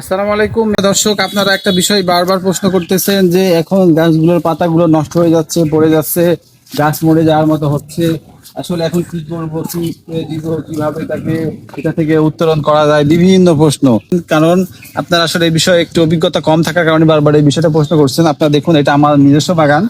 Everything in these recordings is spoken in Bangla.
আসসালামু আলাইকুম। দর্শক, আপনারা একটা বিষয় বারবার প্রশ্ন করতেছেন যে এখন গাছগুলোর পাতাগুলো নষ্ট হয়ে যাচ্ছে, পড়ে যাচ্ছে, গাছ মরে যাওয়ার মতো হচ্ছে। আসলে এখন কি করব, কি দিব, কীভাবে তাকে এটা থেকে উত্তরণ করা যায়, বিভিন্ন প্রশ্ন। কারণ আপনার আসলে এই বিষয়ে একটু অভিজ্ঞতা কম থাকার কারণে বারবার এই বিষয়টা প্রশ্ন করছেন। আপনারা দেখুন, এটা আমার নিজস্ব বাগান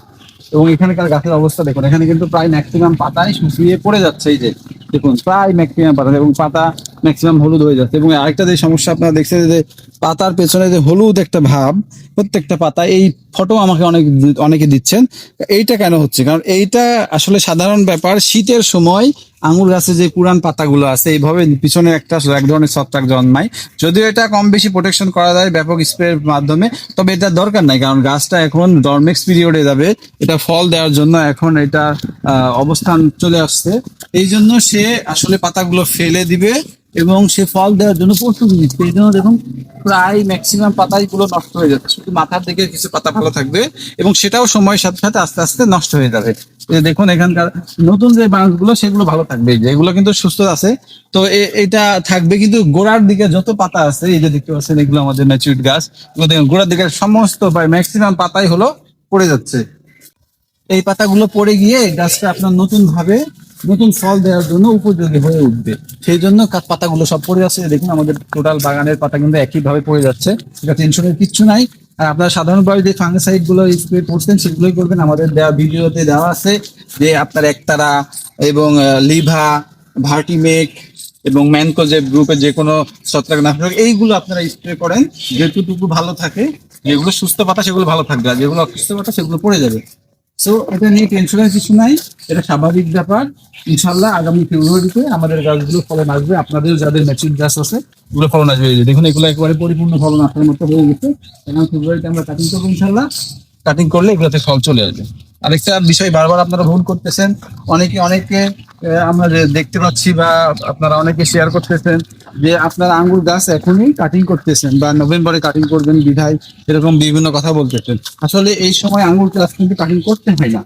এবং এখানকার গাছের অবস্থা দেখুন। এখানে কিন্তু প্রায় ম্যাক্সিমাম পাতাই শুকিয়ে পড়ে যাচ্ছে এই যে। দেখুন, প্রায় ম্যাক্সিমাম পাতা এবং পাতা ম্যাক্সিমাম হলুদ হয়ে যাচ্ছে। এবং আরেকটা যে সমস্যা আপনারা দেখছেন, যে পাতার পেছনে যে হলুদ একটা ভাব, প্রত্যেকটা পাতা, এই ফটো আমাকে অনেক অনেকে দিচ্ছেন। এইটা কেন হচ্ছে? কারণ এইটা আসলে সাধারণ ব্যাপার, শীতের সময় আঙুর গাছে যে পুরান পাতাগুলো আছে, এইভাবে পিছনে একটা এক ধরনের ছত্রাক জন্মায়। যদিও এটা কম বেশি প্রোটেকশন করা যায় ব্যাপক স্প্রের মাধ্যমে, তবে এটা দরকার নাই, কারণ গাছটা এখন ডরমেক্স পিরিয়ডে যাবে। এটা ফল দেওয়ার জন্য এখন এটা অবস্থান চলে আসছে। এই জন্য সে আসলে পাতাগুলো ফেলে দিবে এবং সে ফল দেওয়ার জন্য প্রস্তুতি নিচ্ছে এই জন্য দেখুন, প্রায় ম্যাক্সিমাম পাতাই গুলো নষ্ট হয়ে যাচ্ছে। শুধু মাথার দিকে কিছু পাতা ভালো থাকবে এবং সেটাও সময়ের সাথে সাথে আস্তে আস্তে নষ্ট হয়ে যাবে। দেখুন, এখানকার নতুন যে বাঁশগুলো সেগুলো ভালো থাকবে। এই যে, এগুলো কিন্তু সুস্থ আছে। তো এটা থাকবে কিন্তু গোড়ার দিকে যত পাতা আছে, এই যে দেখতে পাচ্ছেন, এগুলো আমাদের ম্যাচুরিট গাছ। এগুলো দেখুন, গোড়ার দিকে সমস্ত প্রায় ম্যাক্সিমাম পাতাই হলো পড়ে যাচ্ছে। এই পাতাগুলো পড়ে গিয়ে গাছটা আপনার নতুন ভাবে নতুন ফল দেওয়ার জন্য উপযোগী হয়ে উঠবে। সেই জন্য পাতাগুলো সব পড়ে যাচ্ছে দেখুন, আমাদের টোটাল বাগানের পাতা কিন্তু একই ভাবে পড়ে যাচ্ছে। এটা টেনশনের কিচ্ছু নাই। আর আপনারা সাধারণভাবে যে ফাঙ্গিসাইডগুলো স্প্রে করছেন, সেগুলোই করবেন। আমাদের দেওয়া ভিডিওতে দেওয়া আছে যে আপনার একতারা এবং লিভা, ভার্টিমেক এবং ম্যানকো যে গ্রুপের যে কোনো ছত্রাকনাশক, এইগুলো আপনারা স্প্রে করেন। যেটুকু ভালো থাকে, যেগুলো সুস্থ পাতা, সেগুলো ভালো থাকবে। আর যেগুলো অসুস্থ পাতা, সেগুলো পড়ে যাবে। সো এটা নিয়ে টেনশনের কিছু নাই, এটা স্বাভাবিক ব্যাপার। ইনশাল্লাহ আগামী ফেব্রুয়ারিতে আমাদের গাছগুলো ফলন আসবে। আপনাদের যাদের ম্যাচিউর গাছ আছে ওগুলো ফলন আসবে। দেখুন, এগুলো একেবারে পরিপূর্ণ ফলন আসার মতো হয়ে গেছে। এখন ফেব্রুয়ারিতে আমরা কাটিং করব ইনশাল্লাহ কাটিং করলে এগুলোতে ফল চলে আসবে। আরেকটা বিষয় বারবার আপনারা ভুল করতেছেন। অনেকে অনেকে আমরা যে দেখতে পাচ্ছি বা আপনারা অনেকে শেয়ার করতেছেন যে আপনারা আঙ্গুর গাছ এখনই কাটিং করতেছেন বা নভেম্বরে কাটিং করবেন বিধায় এরকম বিভিন্ন কথা বলতেছেন। আসলে এই সময় আঙ্গুর গাছ কিন্তু কাটিং করতে হয় না।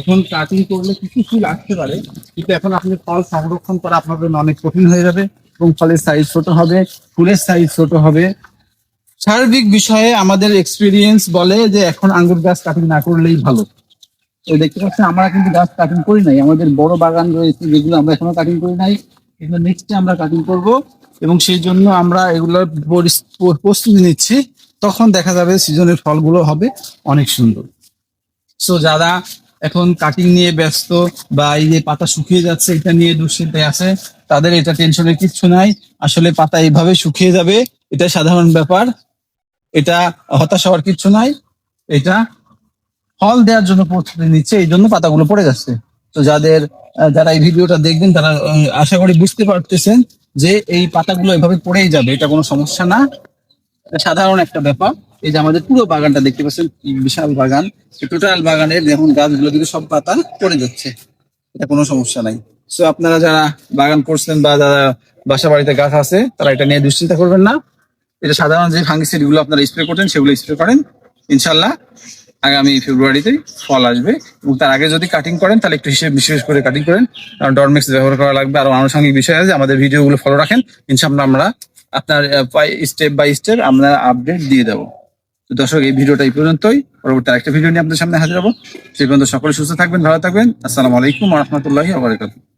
এখন কাটিং করলে কিছু ফুল আসতে পারে, কিন্তু এখন আপনি ফল সংরক্ষণ করা আপনার জন্য অনেক কঠিন হয়ে যাবে এবং ফলের সাইজ ছোট হবে, ফুলের সাইজ ছোট হবে। সার্বিক বিষয়ে আমাদের এক্সপিরিয়েন্স বলে যে এখন আঙ্গুর গাছ কাটিং না করলেই ভালো। তো দেখতে পাচ্ছেন আমরা কিন্তু গাছ কাটিং করি নাই। আমাদের বড় বাগান রয়েছে যেগুলো আমরা এখনও কাটিং করি নাই। এগুলো নেক্সটে আমরা কাটিং করব এবং সেই জন্য আমরা এগুলোর প্রস্তুতি নিচ্ছি। তখন দেখা যাবে সিজনের ফলগুলো হবে অনেক সুন্দর। সো যারা এখন কাটিং নিয়ে ব্যস্ত বা এই যে পাতা শুকিয়ে যাচ্ছে, এটা নিয়ে দুশ্চিন্তায় আছে, তাদের এটা টেনশনের কিচ্ছু নাই। আসলে পাতা এইভাবে শুকিয়ে যাবে, এটা সাধারণ ব্যাপার। এটা হতাশ হওয়ার কিচ্ছু নাই। এটা ফল দেওয়ার জন্য প্রস্তুতি নিচ্ছে, এই জন্য পাতাগুলো পড়ে যাচ্ছে। তো যাদের যারা এই ভিডিওটা দেখবেন, তারা আশা করি বুঝতে পারতেছেন যে এই পাতাগুলো এভাবে পড়েই যাবে, এটা কোনো সমস্যা না। সাধারণ একটা ব্যাপার। এই যে আমাদের পুরো বাগানটা দেখতে পাচ্ছেন বিশাল বাগান। টোটাল বাগানের দেখুন, গাছগুলো কিন্তু সব পাতা পড়ে যাচ্ছে। এটা কোনো সমস্যা নাই। সো আপনারা যারা বাগান করছেন বা যারা বাসা বাড়িতে গাছ আছে, তারা এটা নিয়ে দুশ্চিন্তা করবেন না। এটা সাধারণ যে ফাঙ্গিসাইডগুলো আপনারা স্প্রে করতেন, সেগুলো স্প্রে করেন। ইনশাল্লাহ আগামী ফেব্রুয়ারিতে ফল আসবে এবং তার আগে যদি কাটিং করেন, তাহলে একটু হিসেবে বিশেষ করে কাটিং করেন। কারণ ডরমেক্স ব্যবহার করা লাগবে। আরও আনুষঙ্গিক বিষয় আছে, আমাদের ভিডিওগুলো ফলো রাখেন। ইনশাল্লাহ আমরা আপনার স্টেপ বাই স্টেপ আমরা আপডেট দিয়ে দেবো। তো দর্শক, এই ভিডিওটা এই পর্যন্তই। পরবর্তী আরেকটা ভিডিও নিয়ে আপনাদের সামনে হাজির হব। সেই পর্যন্ত সকলে সুস্থ থাকবেন, ভালো থাকবেন। আসসালামু আলাইকুম রহমতুল্লাহি আবরাকাতুহ